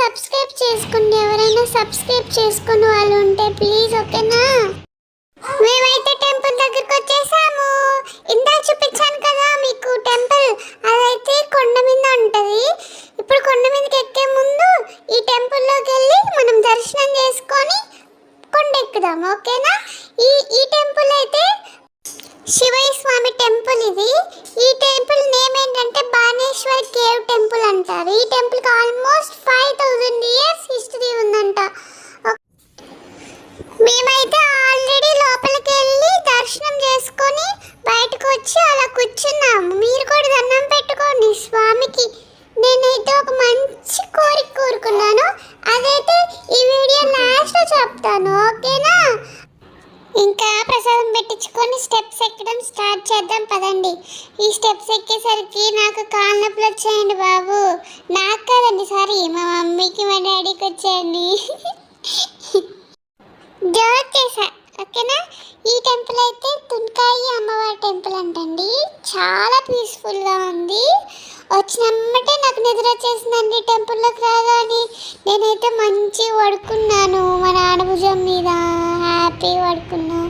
Subscribe చేసుకోండి ఎవరైనా subscribe చేసుకుని వాళ్ళు ఉంటే ప్లీజ్ ఓకేనా? మేమైతే టెంపుల్ దగ్గరికి వచ్చేసాము. ఇందా చూపించాను కదా మీకు టెంపుల్. అదైతే కొండ మీద ఉంటుంది. ఇప్పుడు కొండ మీదకి ఎక్కే ముందు ఈ టెంపుల్లోకి వెళ్ళి మనం దర్శనం చేసుకొని కొండ ఎక్కుదాం ఓకేనా? ఈ ఈ టెంపుల్ అయితే శివయ్య స్వామి టెంపుల్ ఇది. ఈ టెంపుల్ నేమ్ ఏంటంటే బాణేశ్వర్ కేవ్ టెంపుల్ అంటారు. ఈ టెంపుల్కి almost five thousand years history ఉందంట. మేమైతే ఆల్రెడీ లోపలికి వెళ్ళి దర్శనం చేసుకొని బయటకు వచ్చి అలా కూర్చున్నాము. మీరు కూడా దండం పెట్టుకోండి స్వామికి. నేనైతే ఒక మంచి కోరిక కోరుకున్నాను అదైతే ఈ వీడియో లాస్ట్లో చెప్తాను ఓకేనా ఇంకా ప్రసాదం పెట్టించుకొని స్టెప్స్ ఎక్కడం స్టార్ట్ చేద్దాం పదండి. ఈ స్టెప్స్ ఎక్కేసరికి నాకు కాళ్ళ నొప్పులు వచ్చాయండి బాబు. నాకు కాదండి సారీ మా మమ్మీకి మా డాడీకి వచ్చాయండి. జోక్ చేసా ఓకేనా? ఈ టెంపుల్ అయితే తున్కాయి అమ్మవారి టెంపుల్ అంటండి. చాలా పీస్ఫుల్గా ఉంది. వచ్చినమ్మటే నాకు నిద్ర వచ్చేసిందండి టెంపుల్లోకి రాగానే నేనైతే మంచి పడుకున్నాను. మా నాన్న భుజం మీద హ్యాపీ పడుకున్నా.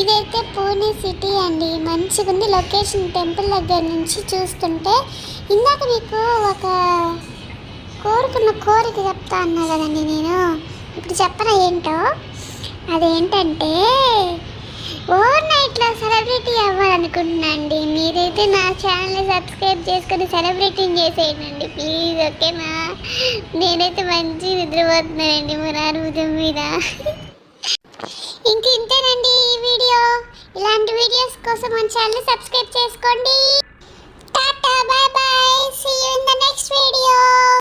ఇదైతే పూణే సిటీ అండి. మంచిగా ఉంది లొకేషన్ టెంపుల్ దగ్గర నుంచి చూస్తుంటే ఇందాక మీకు ఒక కోరుకున్న కోరిక చెప్తా అన్నా కదండి నేను. ఇప్పుడు చెప్పరా ఏంటో? అదేంటంటే ఓవర్ నైట్లో సెలబ్రిటీ అవ్వాలనుకుంటున్నా అండి మీరైతే నా ఛానల్ని సబ్స్క్రైబ్ చేసుకొని సెలబ్రిటీని చేసేయండి. ప్లీజ్ ఓకేనా? నేనైతే మంచి నిద్రపోతున్నానండి. మన నాన్న మీద. ఇంక కోసం మన ఛానల్ సబ్స్క్రైబ్ చేసుకోండి.